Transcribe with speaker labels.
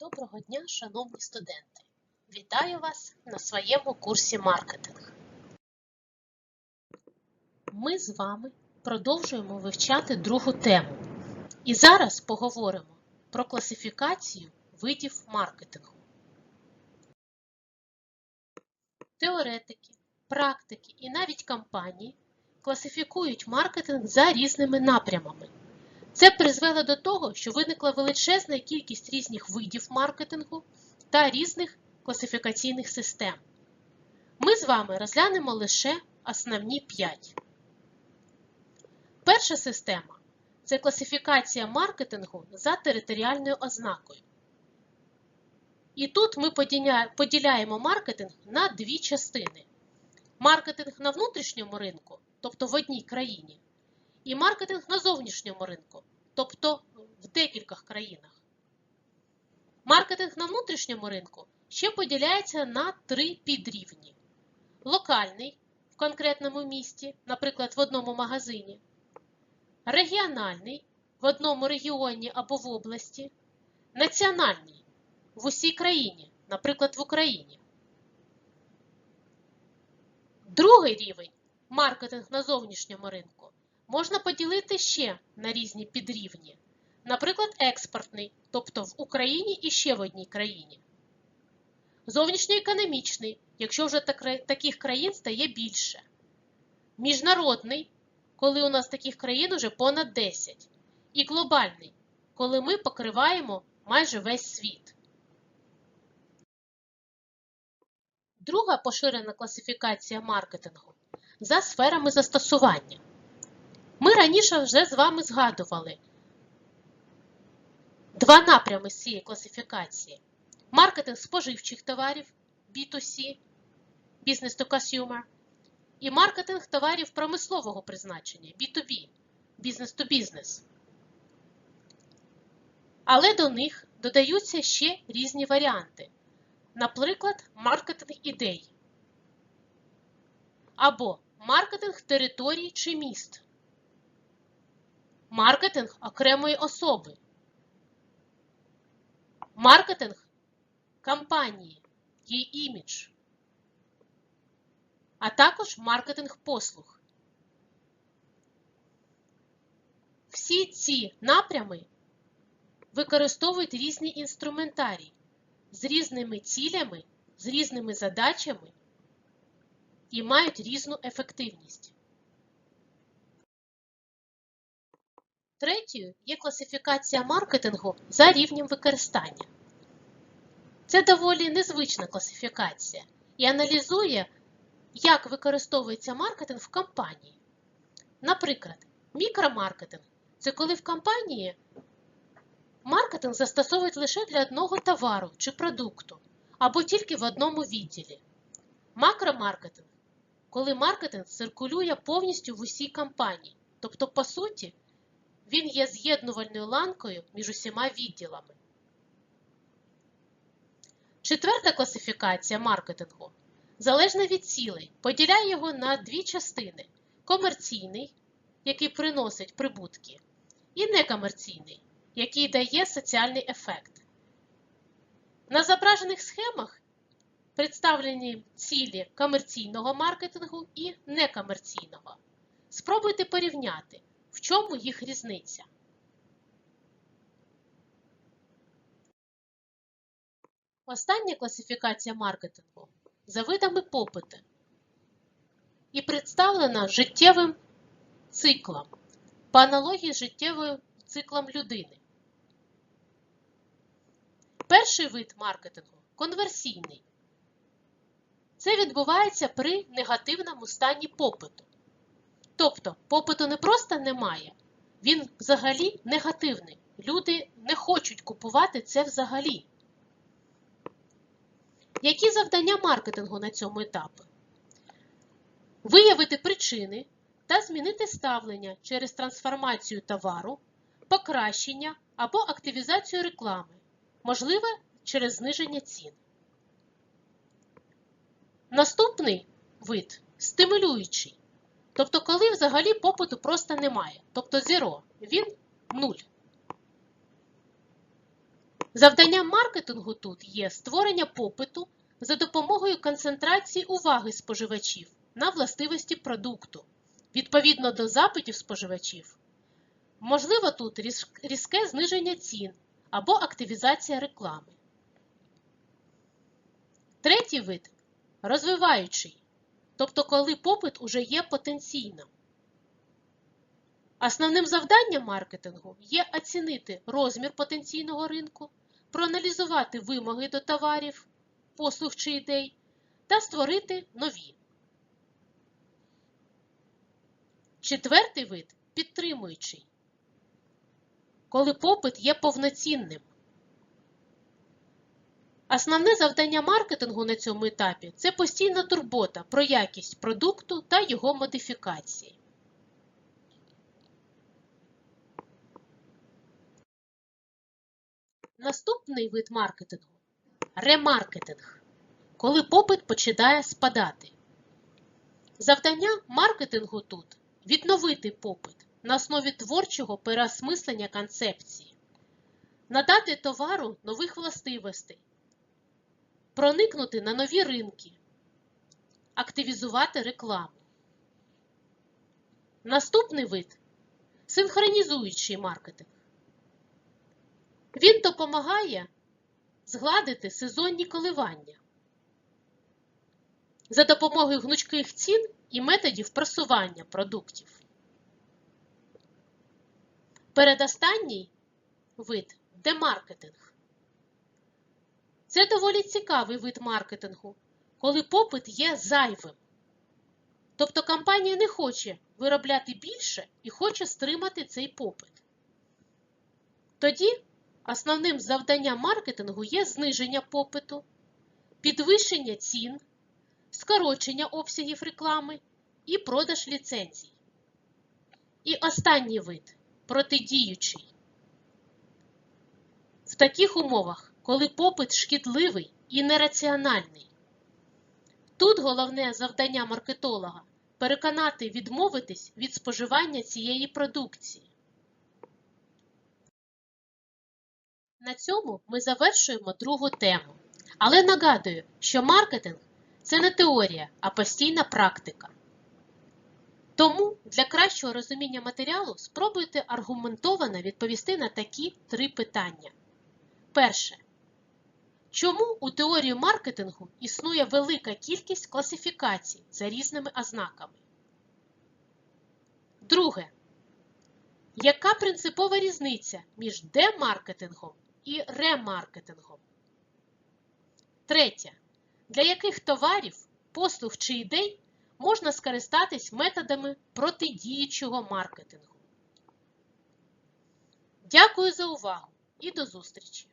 Speaker 1: Доброго дня, шановні студенти! Вітаю вас на своєму курсі маркетинг. Ми з вами продовжуємо вивчати другу тему. І зараз поговоримо про класифікацію видів маркетингу. Теоретики, практики і навіть компанії класифікують маркетинг за різними напрямами. Це призвело до того, що виникла величезна кількість різних видів маркетингу та різних класифікаційних систем. Ми з вами розглянемо лише основні 5. Перша система це класифікація маркетингу за територіальною ознакою. І тут ми поділяємо маркетинг на дві частини: маркетинг на внутрішньому ринку, тобто в одній країні, і маркетинг на зовнішньому ринку, тобто в декількох країнах. Маркетинг на внутрішньому ринку ще поділяється на три підрівні: локальний в конкретному місті, наприклад, в одному магазині, регіональний в одному регіоні або в області, національний в усій країні, наприклад, в Україні. Другий рівень маркетинг на зовнішньому ринку можна поділити ще на різні підрівні. Наприклад, експортний, тобто в Україні і ще в одній країні. Зовнішньоекономічний, якщо вже таких країн стає більше. Міжнародний, коли у нас таких країн уже понад 10. І глобальний, коли ми покриваємо майже весь світ. Друга поширена класифікація маркетингу за сферами застосування. Ми раніше вже з вами згадували два напрями з цієї класифікації: маркетинг споживчих товарів B2C, Business to Consumer, і маркетинг товарів промислового призначення B2B, Business to Business. Але до них додаються ще різні варіанти. Наприклад, маркетинг ідей або маркетинг територій чи міст, маркетинг окремої особи, маркетинг компанії, її імідж, а також маркетинг послуг. Всі ці напрями використовують різні інструментарії з різними цілями, з різними задачами і мають різну ефективність. Третьою є класифікація маркетингу за рівнем використання. Це доволі незвична класифікація і аналізує, як використовується маркетинг в компанії. Наприклад, мікромаркетинг це коли в компанії маркетинг застосовують лише для одного товару чи продукту, або тільки в одному відділі. Макромаркетинг коли маркетинг циркулює повністю в усій компанії, тобто, по суті, він є з'єднувальною ланкою між усіма відділами. Четверта класифікація маркетингу залежна від цілей, поділяє його на дві частини: комерційний, який приносить прибутки, і некомерційний, який дає соціальний ефект. На зображених схемах представлені цілі комерційного маркетингу і некомерційного. Спробуйте порівняти, чому їх різниця. Остання класифікація маркетингу за видами попиту і представлена життєвим циклом по аналогії з життєвим циклом людини. Перший вид маркетингу конверсійний. Це відбувається при негативному стані попиту. Тобто, попиту не просто немає, він взагалі негативний. Люди не хочуть купувати це взагалі. Які завдання маркетингу на цьому етапі? Виявити причини та змінити ставлення через трансформацію товару, покращення або активізацію реклами, можливе через зниження цін. Наступний вид стимулюючий. Тобто, коли взагалі попиту просто немає. Тобто зеро, він нуль. Завданням маркетингу тут є створення попиту за допомогою концентрації уваги споживачів на властивості продукту відповідно до запитів споживачів. Можливо, тут різке зниження цін або активізація реклами. Третій вид розвиваючий, тобто коли попит уже є потенційним. Основним завданням маркетингу є оцінити розмір потенційного ринку, проаналізувати вимоги до товарів, послуг чи ідей та створити нові. Четвертий вид підтримуючий, коли попит є повноцінним. Основне завдання маркетингу на цьому етапі це постійна турбота про якість продукту та його модифікації. Наступний вид маркетингу ремаркетинг, коли попит починає спадати. Завдання маркетингу тут відновити попит на основі творчого переосмислення концепції, надати товару нових властивостей, проникнути на нові ринки, активізувати рекламу. Наступний вид синхронізуючий маркетинг. Він допомагає згладити сезонні коливання за допомогою гнучких цін і методів просування продуктів. Передостанній вид демаркетинг. Це доволі цікавий вид маркетингу, коли попит є зайвим. Тобто компанія не хоче виробляти більше і хоче стримати цей попит. Тоді основним завданням маркетингу є зниження попиту, підвищення цін, скорочення обсягів реклами і продаж ліцензій. І останній вид протидіючий. В таких умовах, коли попит шкідливий і нераціональний. Тут головне завдання маркетолога переконати відмовитись від споживання цієї продукції. На цьому ми завершуємо другу тему. Але нагадую, що маркетинг це не теорія, а постійна практика. Тому для кращого розуміння матеріалу спробуйте аргументовано відповісти на такі три питання. Перше. Чому у теорії маркетингу існує велика кількість класифікацій за різними ознаками? Друге. Яка принципова різниця між демаркетингом і ремаркетингом? Третє. Для яких товарів, послуг чи ідей можна скористатись методами протидіючого маркетингу? Дякую за увагу і до зустрічі!